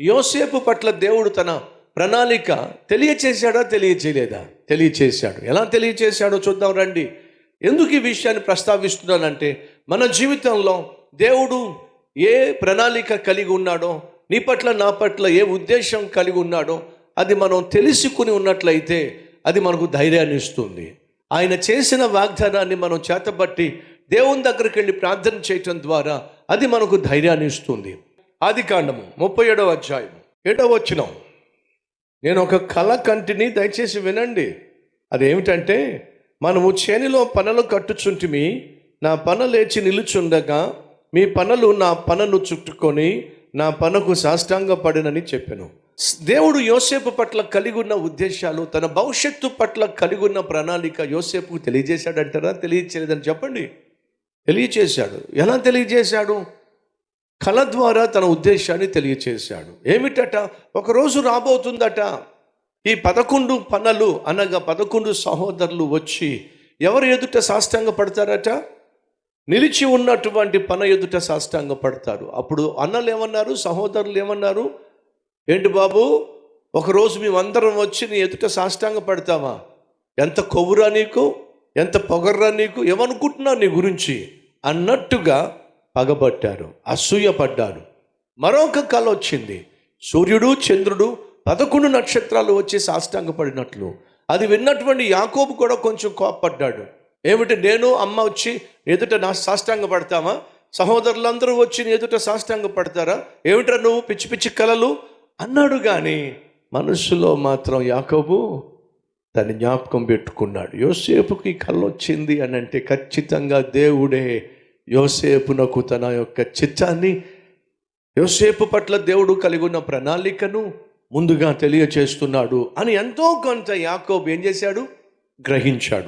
యోసేపు పట్ల దేవుడు తన ప్రణాళిక తెలియచేశాడా తెలియచేయలేదా? తెలియచేశాడు. ఎలా తెలియచేశాడో చూద్దాం రండి. ఎందుకు ఈ విషయాన్ని ప్రస్తావిస్తున్నానంటే మన జీవితంలో దేవుడు ఏ ప్రణాళిక కలిగి ఉన్నాడో నీ పట్ల నా పట్ల ఏ ఉద్దేశం కలిగి ఉన్నాడో అది మనం తెలుసుకుని ఉన్నట్లయితే అది మనకు ధైర్యాన్ని ఇస్తుంది. ఆయన చేసిన వాగ్దానాన్ని మనం చేతబట్టి దేవుని దగ్గరికి వెళ్ళి ప్రార్థన చేయటం ద్వారా అది మనకు ధైర్యాన్ని ఇస్తుంది. ఆది కాండము ముప్పై ఏడవ అధ్యాయం ఏడవ వచ్చినాం నేను ఒక కళ కంటిని దయచేసి వినండి. అదేమిటంటే మనము చేనిలో పనులు కట్టుచుంటిమి నా పన లేచి నిలుచుండగా మీ పనులు నా పనను చుట్టుకొని నా పనకు సాష్టాంగపడినని చెప్పాను. దేవుడు యోసేపు పట్ల కలిగి ఉన్న ఉద్దేశాలు తన భవిష్యత్తు పట్ల కలిగి ఉన్న ప్రణాళిక యోసేపుకు తెలియజేశాడంటారా తెలియచేయలేదని చెప్పండి. తెలియచేశాడు. ఎలా తెలియజేశాడు? కళ ద్వారా తన ఉద్దేశాన్ని తెలియచేశాడు. ఏమిటట? ఒకరోజు రాబోతుందట. ఈ పదకొండు పనులు అనగా పదకొండు సహోదరులు వచ్చి ఎవరు ఎదుట సాష్టాంగ పడతారట నిలిచి ఉన్నటువంటి పన ఎదుట సాష్టాంగ పడతారు అప్పుడు అన్నలు ఏమన్నారు? సహోదరులు ఏమన్నారు? ఏంటి బాబు? ఒకరోజు మేమందరం వచ్చి నీ ఎదుట సాష్టాంగ పడతామా ఎంత కొవ్వురా నీకు? ఎంత పొగర్రా నీకు? ఏమనుకుంటున్నావు నీ గురించి? అన్నట్టుగా పగబట్టారు అసూయపడ్డారు మరొక కళ వచ్చింది. సూర్యుడు చంద్రుడు పదకొండు నక్షత్రాలు వచ్చి సాష్టాంగపడినట్లు. అది విన్నటువంటి యాకోబు కూడా కొంచెం కోపడ్డాడు ఏమిటి నేను అమ్మ వచ్చి ఎదుట నా సాష్టాంగ పడతామా సహోదరులందరూ వచ్చి ఎదుట సాష్టాంగ పడతారా ఏమిట్రా నువ్వు పిచ్చి పిచ్చి కలలు? అన్నాడు కానీ మనసులో మాత్రం యాకోబు దాన్ని జ్ఞాపకం పెట్టుకున్నాడు. యోసేపుకి కళ్ళు వచ్చింది అని అంటే ఖచ్చితంగా దేవుడే యోసేపునకు తన యొక్క చిత్తాన్ని యోసేపు పట్ల దేవుడు కలిగి ఉన్న ప్రణాళికను ముందుగా తెలియచేస్తున్నాడు అని ఎంతో కొంత యాకోబు ఏం చేశాడు? గ్రహించాడు.